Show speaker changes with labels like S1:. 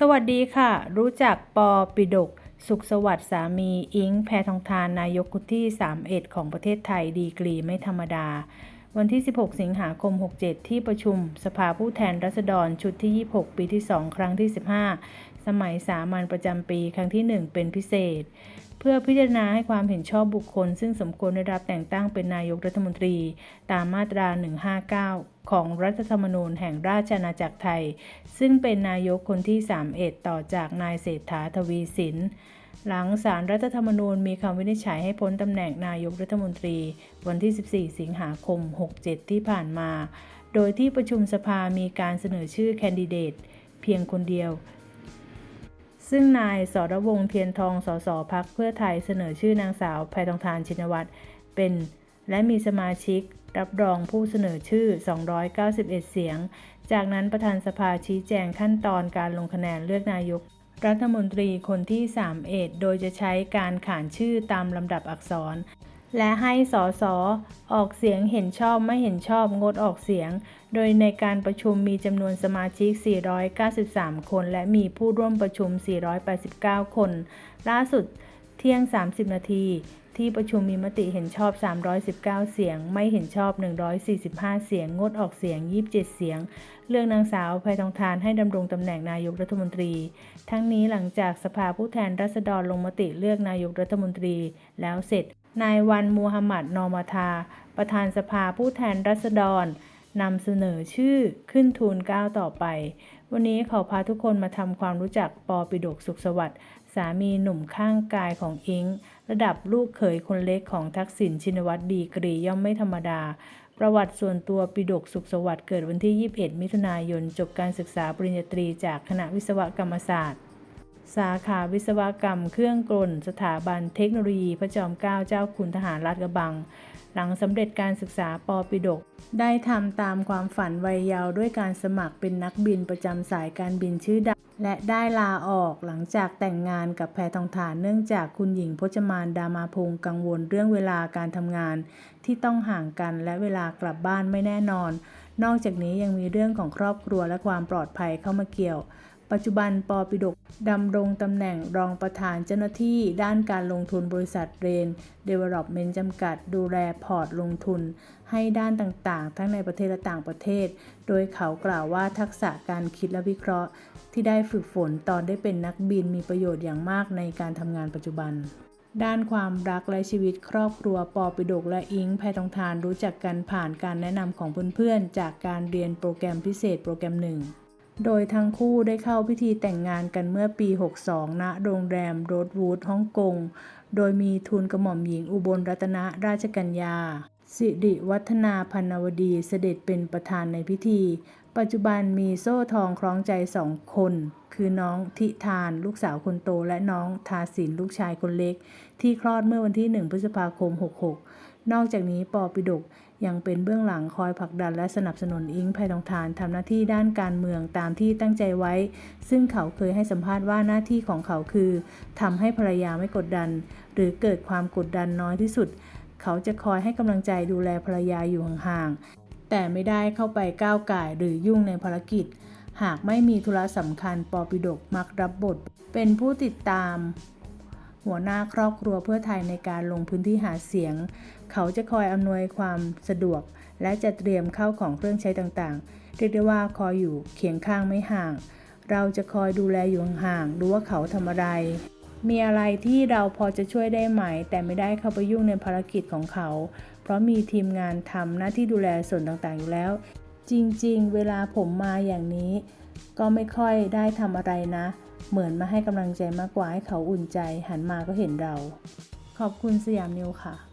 S1: สวัสดีค่ะ รู้จักปอปิดก สุขสวัสดิ์สามี อิงแพทองทานนายกคนที่ 31 ของประเทศไทยดีกรีไม่ธรรมดา วันที่ 16 สิงหาคม 67 ที่ประชุม สภาผู้แทนราษฎรชุดที่ 26 ปีที่ 2 ครั้งที่ 15 สมัยสามัญประจำปีครั้งที่ 1 เป็นพิเศษ เพื่อพิจารณาให้ความเห็นชอบบุคคล ซึ่งสมควรได้รับแต่งตั้งเป็นนายกรัฐมนตรี ตามมาตรา 159 ของรัฐธรรมนูญแห่งราชอาณาจักรไทย ซึ่งเป็นนายกคนที่ 31 ต่อจากนายเศรษฐาทวีสินหลังศารรัฐธรรมนูญมีคำวินิจฉัยให้พ้นตำแหน่งนายกรัฐมนตรี วันที่ 14 สิงหาคม 67 ที่ผ่านมา โดยที่ประชุมสภามีการเสนอชื่อแคนดิเดตเพียงคนเดียว ซึ่งนายสรวงเทียนทองสสพักเพื่อไทยเสนอชื่อนางสาวแพทองทานชินวัตรเป็น และมีสมาชิกรับรองผู้เสนอชื่อ 291 เสียง จากนั้นประธานสภาชี้แจงขั้นตอนการลงคะแนนเลือกนายก รัฐมนตรีคนที่31โดยจะใช้การขานชื่อตามลำดับอักษร และให้สสออกเสียงเห็นชอบไม่เห็นชอบงดออกเสียง โดยในการประชุมมีจำนวนสมาชิก 493 คน และมีผู้ร่วมประชุม 489 คน ล่าสุดเที่ยง 30 นาที ที่ประชุมมีมติเห็นชอบ 319 เสียง ไม่เห็นชอบ 145 เสียง งดออกเสียง 27 เสียงเรื่องนางสาวแพทองทานให้ดำรงตำแหน่งนายกรัฐมนตรี ทั้งนี้หลังจากสภาผู้แทนราษฎรลงมติเลือกนายกรัฐมนตรีแล้วเสร็จ นายวันมูฮัมหมัด นอมาทา ประธานสภาผู้แทนราษฎรนำเสนอชื่อขึ้นทูลเกล้าต่อไป วันนี้ขอพาทุกคนมาทำความรู้จักปอปิดกสุขสวัสดิ์สามีหนุ่มข้างกายของอิง ระดับลูกเขยคนเล็กของทักษิณชินวัตรดีกรีย่อมไม่ธรรมดา ประวัติส่วนตัวปิดกสุขสวัสดิ์เกิดวันที่ 21 มิถุนายน จบการศึกษาปริญญาตรีจากคณะวิศวกรรมศาสตร์ สาขาวิศวกรรมเครื่องกล สถาบันเทคโนโลยีพระจอมเกล้าเจ้าคุณทหารราชกระบัง หลังสำเร็จการศึกษาปอปิดก ได้ทำตามความฝันวัยเยาว์ด้วยการสมัครเป็นนักบินประจำสายการบินชื่อดัง และได้ลาออกหลังจากแต่งงานกับแพทองทานเนื่องจากคุณหญิงพจมานดามาพงศ์กังวลเรื่องเวลาการทำงาน ที่ต้องห่างกันและเวลากลับบ้านไม่แน่นอน นอกจากนี้ยังมีเรื่องของครอบครัวและความปลอดภัยเข้ามาเกี่ยว ปัจจุบันปอปิดกดำรงตำแหน่งรองประธานเจ้าหน้าที่ด้านการลงทุนบริษัทเรนเดเวล็อปเมนต์จำกัดดูแลพอร์ตลงทุน ให้ด้านต่างๆ ทั้งในประเทศและต่างประเทศ โดยเขากล่าวว่าทักษะการคิดและวิเคราะห์ ที่ได้ฝึกฝนตอนได้เป็นนักบินมีประโยชน์อย่างมากในการทำงานปัจจุบันด้านความรักและชีวิตครอบครัวปอปิดกและอิงแพทองทานรู้จักกันผ่านการแนะนำของเพื่อนๆ จากการเรียนโปรแกรมพิเศษโปรแกรมหนึ่ง โดยทั้งคู่ได้เข้าพิธีแต่งงานกันเมื่อปี 62 ณ โรงแรมโรดวูดฮ่องกง โดยมีทูลกระหม่อมหญิงอุบลรัตนราชกัญญา สิริวัฒนาพันวดีเสด็จเป็นประธานในพิธี ปัจจุบันมีโซ่ทองคล้องใจสองคน คือน้องทิทานลูกสาวคนโตและน้องทาสินลูกชายคนเล็ก ที่คลอดเมื่อวันที่ 1 พฤษภาคม 66 นอกจากนี้ปอปิดกยังเป็นเบื้องหลังคอยผลักดันและสนับสนุนอิงแพทองทานทำหน้าที่ด้านการเมืองตามที่ตั้งใจไว้ ซึ่งเขาเคยให้สัมภาษณ์ว่าหน้าที่ของเขาคือทำให้ภรรยาไม่กดดัน หรือเกิดความกดดันน้อยที่สุด เขาจะคอยให้กำลังใจดูแลภรรยาอยู่ห่างๆแต่ไม่ได้เข้าไปก้าวไก่หรือยุ่งในภารกิจ หากไม่มีธุระสำคัญปอปิดกมักรับบท เป็นผู้ติดตาม หัวหน้าครอบครัวเพื่อไทยในการลงพื้นที่หาเสียง เขาจะคอยอำนวยความสะดวก และจะเตรียมเข้าของเครื่องใช้ต่างๆ เรียกได้ว่าคอยอยู่เคียงข้างไม่ห่าง เราจะคอยดูแลอยู่ห่างๆดูว่าเขาทำอะไร มีอะไรที่เราพอจะช่วยได้ไหม แต่ไม่ได้เข้าไปยุ่งในภารกิจของเขา เพราะมีทีมงานทำหน้าที่ดูแลส่วนต่างๆอยู่แล้ว จริงๆ เวลาผมมาอย่างนี้ ก็ไม่ค่อยได้ทำอะไรนะ เหมือนมาให้กำลังใจมากกว่าให้เขาอุ่นใจ หันมาก็เห็นเรา ขอบคุณสยามนิวค่ะ